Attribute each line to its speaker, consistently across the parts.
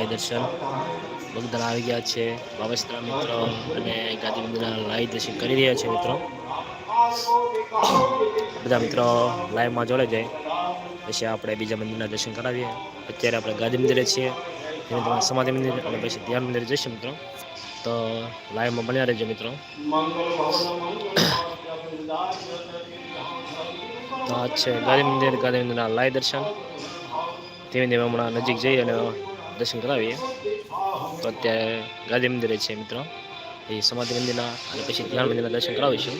Speaker 1: લાઈ દર્શન. બગદાણા આવી ગયા છે. બાબસ્ત્રા મિત્રો અને ગાંધી મંદિરના લાઈ દર્શન કરી રહ્યા છે મિત્રો. બધા મિત્રો લાઈવમાં જોડે જાય. પછી આપણે બીજા મંદિરના દર્શન કરાવીએ. અત્યારે આપણે ગાંધી મંદિરે છીએ. ધીમે સમાધિ મંદિર અને પછી ધ્યાન મંદિર જઈશું મિત્રો. તો લાઈવમાં બન્યા રહેજો મિત્રો. તો આ છે ગાંધી મંદિર. ગાંધી મંદિરના લાઈ દર્શન. ધીમે ધીમે હમણાં નજીક જઈ અને દર્શન કરાવીએ. તો અત્યારે ગાંધી મંદિરે છે મિત્રો. એ સમાધિ મંદિરના અને પછી ધ્યાન મંદિરના દર્શન કરાવીશું.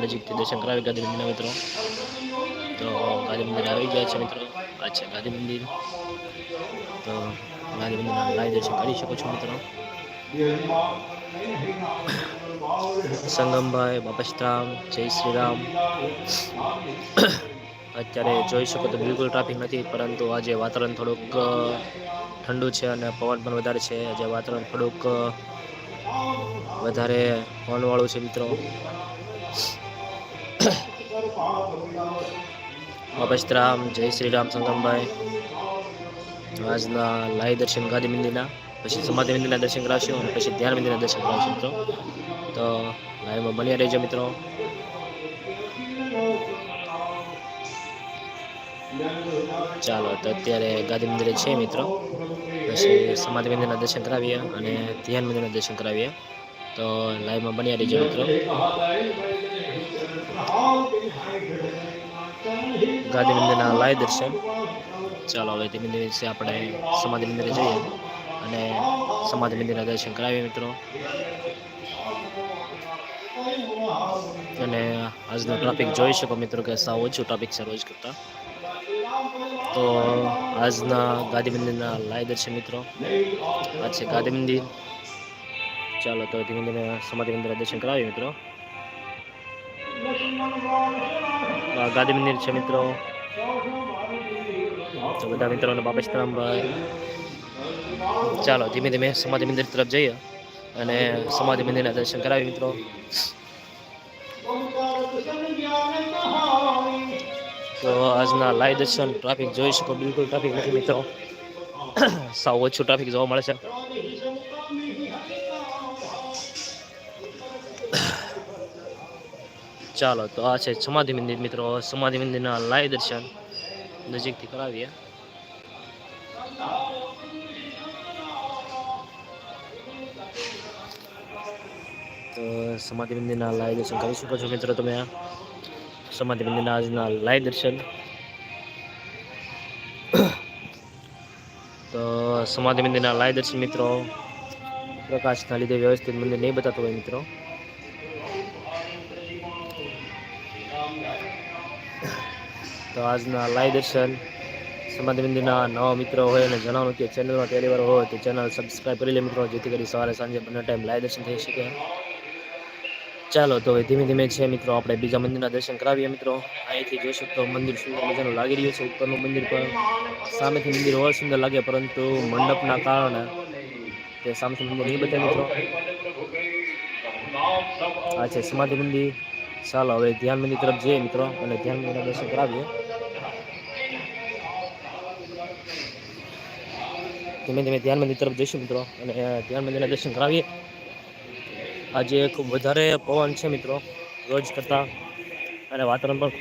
Speaker 1: નજીકથી દર્શન કરાવી ગાંધી મંદિરના મિત્રો. તો ગાંધી મંદિર આવી ગયા છે મિત્રો. અચ્છા ગાંધી મંદિર. તો ગાંધી મંદિરના લાઈવ દર્શન કરી શકો છો મિત્રો. સંગમભાઈ બાપસ્તરામ જય શ્રી રામ. અત્યારે જોઈ શકો તો બિલકુલ ટ્રાફિક નથી, પરંતુ આજે વાતાવરણ થોડુંક ઠંડુ છે અને પવન પણ વધારે છે. આજે વાતાવરણ થોડુંક વધારે પવનવાળું છે મિત્રો. અભસ્તરામ જય શ્રી રામ સંગમભાઈ. આજના લાઈ દર્શન ગાંધી મંદિરના, પછી સમાધિ મંદિરના દર્શન કરાવશું અને પછી ધ્યાન મંદિરના દર્શન કરાવશું મિત્રો. તો લાઈવમાં બન્યા રહેજો મિત્રો. ચાલો, તો અત્યારે ગાંધી મંદિરે છે મિત્રો. પછી સમાધિ મંદિરના દર્શન કરાવીએ અને ધ્યાન મંદિરના દર્શન કરાવીએ. તો લાઈવમાં બન્યા રહીજો મિત્રો. ગાંધી મંદિરના લાઈવ દર્શન. ચાલો, હવે ધીમે ધીમે આપણે સમાધિ મંદિરે જઈએ અને સમાધિ મંદિરના દર્શન કરાવીએ મિત્રો. અને આજનો ટ્રાફિક જોઈ શકો મિત્રો કે સાવ ઓછું ટ્રાફિક છે રોજ કરતાં. તો આજના ગાંધી મંદિરના લાઈ દર્શન મિત્રો, આ છે ગાંધી મંદિર ચાલો તો ધીમે ધીમે સમાધિ મંદિરના દર્શન કરાવીએ મિત્રો. ગાંધી મંદિર છે મિત્રો. તો બધા મિત્રોને બાપસ્તરામભાઈ ચાલો ધીમે ધીમે સમાધિ મંદિર તરફ જઈએ અને સમાધિ મંદિરના દર્શન કરાવીએ મિત્રો. તો આજના લાઈવ દર્શન ટ્રાફિક જોઈ શકો, બિલકુલ ટ્રાફિક નથી મિત્રો. સાવ ઓછું ટ્રાફિક જોવા મળે છે. ચાલો, તો આ છે સમાધિ મંદિર મિત્રો. સમાધિ મંદિરના લાઈવ દર્શન નજીકથી કરાવીએ. તો સમાધિ મંદિરના લાઈવ દર્શન કરી શકો છો મિત્રો તમે. સમાધિ મંદિરના આજના લાય દર્શન. તો સમાધિ મંદિરના લાઈ દર્શન મિત્રો, પ્રકાશના લીધે વ્યવસ્થિત મંદિર નહીં બતાતું હોય મિત્રો. તો આજના લાય દર્શન સમાધિ મંદિરના નવા મિત્રો હોય અને જણાવવાનું કે ચેનલમાં પહેલી વાર હોય તો ચેનલ સબસ્ક્રાઈબ કરી લે મિત્રો, જેથી કરી સવારે સાંજે બંને ટાઈમ લાય દર્શન થઈ શકે. ચાલો, તો ધીમે ધીમે છે મિત્રો, આપણે બીજા મંદિરના દર્શન કરાવીએ મિત્રો. અહીંથી જોઈ શકતો મંદિર સુંદર મજાનું લાગી રહ્યું છે, ઉપરનું મંદિર પણ સામેથી મંદિર હોવા સુંદર લાગે, પરંતુ મંડપના કારણે તે સામેથી મંદિર નહીં બતાવે મિત્રો. આ છે સમાધિ મંદિર. ચાલો, હવે ધ્યાન મંદિર તરફ જઈએ મિત્રો, અને ધ્યાન મંદિરના દર્શન કરાવીએ. ધીમે ધીમે ધ્યાન મંદિર તરફ જઈશું મિત્રો, અને ધ્યાન મંદિરના દર્શન કરાવીએ. આજે ખૂબ વધારે પવન છે મિત્રો, રોજ કરતાં. અને વાતાવરણ પણ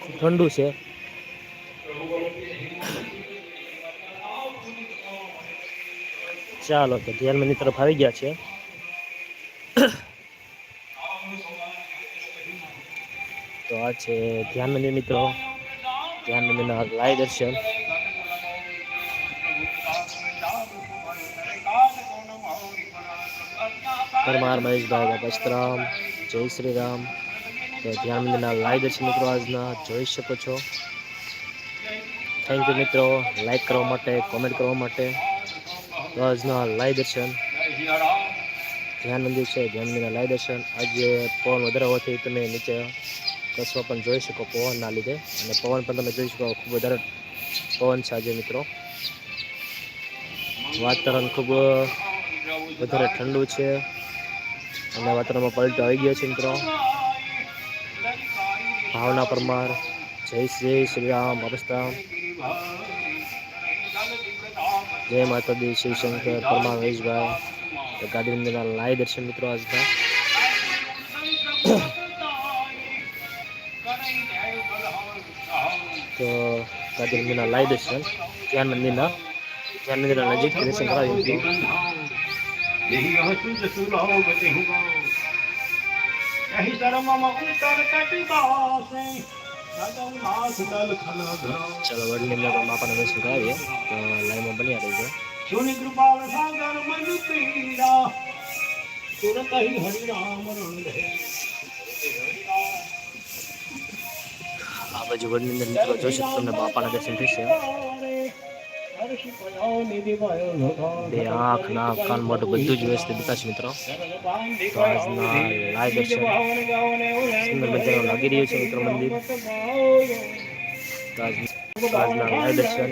Speaker 1: ખૂબ ઠંડુ છે. ચાલો તો ધ્યાન મંદિર તરફ આવી ગયા છે. તો આ છે ધ્યાન મંદિર મિત્રો. ધ્યાન મંદિરના લાઈ દર્શન. પરમાર મહેશભાઈ બાપસ્તરામ જય શ્રી રામ. ધ્યાન મંદિરના લાઈ દર્શન મિત્રો આજના જોઈ શકો છો. થેન્ક યુ મિત્રો લાઈક કરવા માટે કોમેન્ટ કરવા માટે. આજના લાઈ દર્શન. ધ્યાન મંદિર છે, ધ્યાન મંદિરના લાઈવ દર્શન. આજે પવન વધારે હોવાથી તમે નીચે કશો પણ જોઈ શકો પવનના લીધે. અને પવન પણ તમે જોઈ શકો, ખૂબ વધારે પવન છે આજે મિત્રો. વાતાવરણ ખૂબ વધારે ઠંડુ છે. અને વાતાવરણમાં પલટો આવી ગયો છે મિત્રો. ભાવના પરમાર, જય શ્રી શ્રી રામ અવસ્થા જય માતાજી શિવશંકર પરમા મહેશભાઈ મંદિરના લાઈ દર્શન મિત્રો આજના તો. ગાદી લાય દર્શન. ધ્યાન મંદિરના ધ્યાન મંદિરના નજીક દર્શન કરાવી
Speaker 2: નહીં હસું જ સુલો ગતિ
Speaker 1: ચલો વડી એમને પણ બાપાને દર્શન કરાવીએ તો લાઈનમાં બની આવી છે
Speaker 2: સુની કૃપાલ સાગર મન પીરા સુરત હરિ હરિરામ
Speaker 1: આ બાજુ વડની અંદર મિત્રો જોઈ શકો તમને બાપાના દર્શન થશે બે આંખ, નાક, કાન મોઢું બધું જ વ્યવસ્થિત બતાવશે મિત્રો. તો આજના લાઈવ દર્શન સુંદર મજાનું લાગી રહ્યું છે મિત્રો મંદિર. આજના લાઈ દર્શન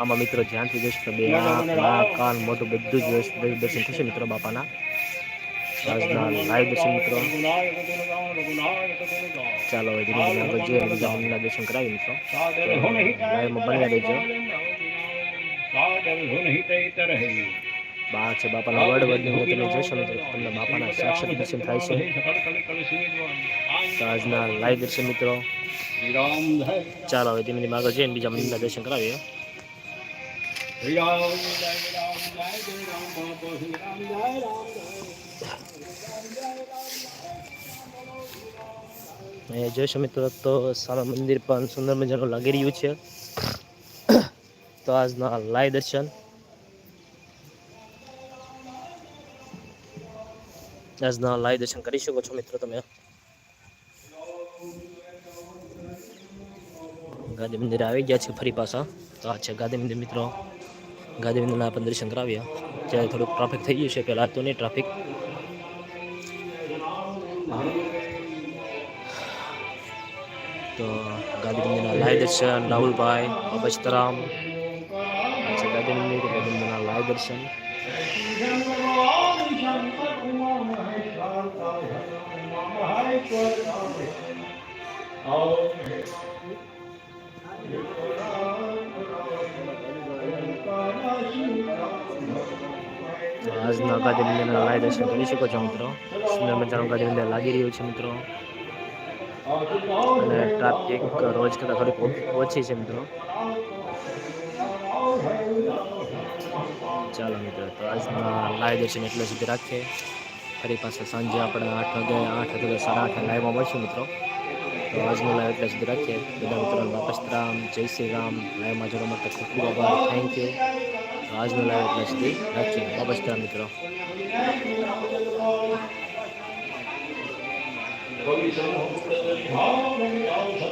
Speaker 1: આમાં મિત્રો જ્યાંથી જોઈશ તો બે આંખ કાન મોઢું બધું જ દર્શન થશે મિત્રો બાપાના. આજના લાઈવ દર્શન મિત્રો. ચાલો હવે ધીરે ધીરે આગળ જોઈએ. બીજા મંદિરના દર્શન કરાવી મિત્રો. લાઈવમાં બન્યા રહેજો. બા છે બાપાના વર્ડ વડની અંદર તમે જોશો મિત્રો તમને બાપાના સાક્ષાત દર્શન થાય છે. આજના લાઈવ દર્શન મિત્રો. ચાલો હવે ધીમે ધીમે આગળ જઈને બીજા મંદિરના દર્શન કરાવીએ.
Speaker 2: જય રામ
Speaker 1: મિત્રો, તો સામે મંદિર પણ સુંદર મજાનું લાગી રહ્યું છે. તો આજના લાઈવ દર્શન. આજના લાઈવ દર્શન કરી શકો છો મિત્રો તમે. ગાંધી મંદિર આવી ગયા છે ફરી પાછા. તો આ છે ગાંધી મંદિર મિત્રો. ગાંધી મંદિરના આપણે દર્શન કરાવ્યા જ્યારે થોડુંક ટ્રાફિક થઈ ગયું છે, પહેલાં તો નહીં ટ્રાફિક તો ગાંધીનગરના લાય દર્શન રાહુલભાઈ અબચતરામ અચ્છા છે ગાંધી મંદિર લાય દર્શન તો આજના ગાંધી મંદિરના લાય દર્શન કરી શકો છો મિત્રો. સુંદર મજાનું ગાંધી મંદિર લાગી રહ્યું છે મિત્રો. અને ટ્રાફિક રોજ કરતાં થોડીક ઓછી છે મિત્રો. ચાલો મિત્રો, તો આજના લાઈવ દર્શન એટલે સુધી રાખીએ. ફરી પાછા સાંજે આપણે આઠ વાગે આઠ વાગે સાડા આઠ લાઈવમાં મળશું મિત્રો. તો આજનું લાઈવ એટલે સુધી રાખીએ. બધા મિત્રો વાપસ રામ, જય શ્રી રામ. લાઈવમાં જોડવા માટે ખૂબ ખૂબ આભાર. થેન્ક યુ આજનું લાઈવ એટલે સુધી રાખીએ. રામ મિત્રો.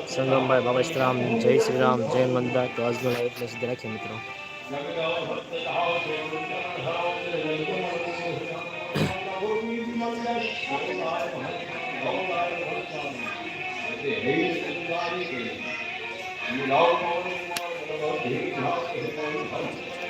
Speaker 1: સંગમભાઈ બાબસ્તરામ જય શ્રી રામ જય મંદા તો આજનો લાઈવ એટલે સુધી રાખીએ મિત્રો.
Speaker 2: you.